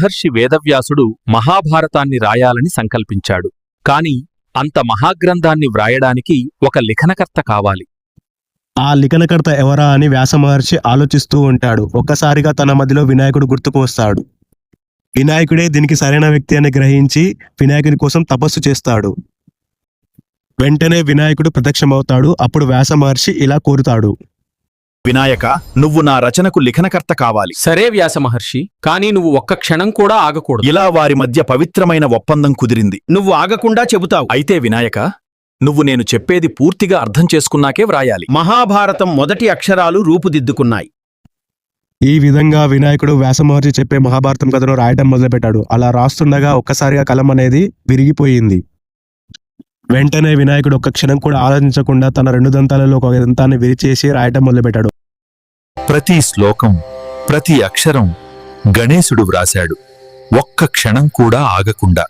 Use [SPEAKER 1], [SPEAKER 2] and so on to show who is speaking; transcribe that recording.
[SPEAKER 1] మహర్షి వేదవ్యాసుడు మహాభారతాన్ని రాయాలని సంకల్పించాడు. కాని అంత మహాగ్రంథాన్ని వ్రాయడానికి ఒక లిఖనకర్త కావాలి.
[SPEAKER 2] ఆ లిఖనకర్త ఎవరా అని వ్యాసమహర్షి ఆలోచిస్తూ ఉంటాడు. ఒక్కసారిగా తన మదిలో వినాయకుడు గుర్తుకు వస్తాడు. వినాయకుడే దీనికి సరైన వ్యక్తి అని గ్రహించి వినాయకుని కోసం తపస్సు చేస్తాడు. వెంటనే వినాయకుడు ప్రత్యక్షమవుతాడు. అప్పుడు వ్యాస మహర్షి ఇలా కోరుతాడు.
[SPEAKER 3] వినాయక నువ్వు నా రచనకు లిఖనకర్త కావాలి.
[SPEAKER 4] సరే వ్యాస మహర్షి కానీ నువ్వు ఒక్క క్షణం కూడా ఆగకూడదు.
[SPEAKER 3] ఇలా వారి మధ్య పవిత్రమైన ఒప్పందం కుదిరింది.
[SPEAKER 5] నువ్వు ఆగకుండా చెబుతావు.
[SPEAKER 3] అయితే వినాయక నువ్వు నేను చెప్పేది పూర్తిగా అర్థం చేసుకున్నాకే వ్రాయాలి.
[SPEAKER 5] మహాభారతం మొదటి అక్షరాలు రూపుదిద్దుకున్నాయి.
[SPEAKER 2] ఈ విధంగా వినాయకుడు వ్యాస మహర్షి చెప్పే మహాభారతం కథను రాయటం మొదలుపెట్టాడు. అలా రాస్తుండగా ఒక్కసారిగా కలం అనేది విరిగిపోయింది. వెంటనే వినాయకుడు ఒక్క క్షణం కూడా ఆలోచించకుండా తన రెండు దంతాలలో ఒక దంతాన్ని విరిచేసి రాయటం మొదలుపెట్టాడు.
[SPEAKER 6] ప్రతి శ్లోకం ప్రతి అక్షరం గణేశుడు వ్రాశాడు. ఒక్క క్షణం కూడా ఆగకుండా.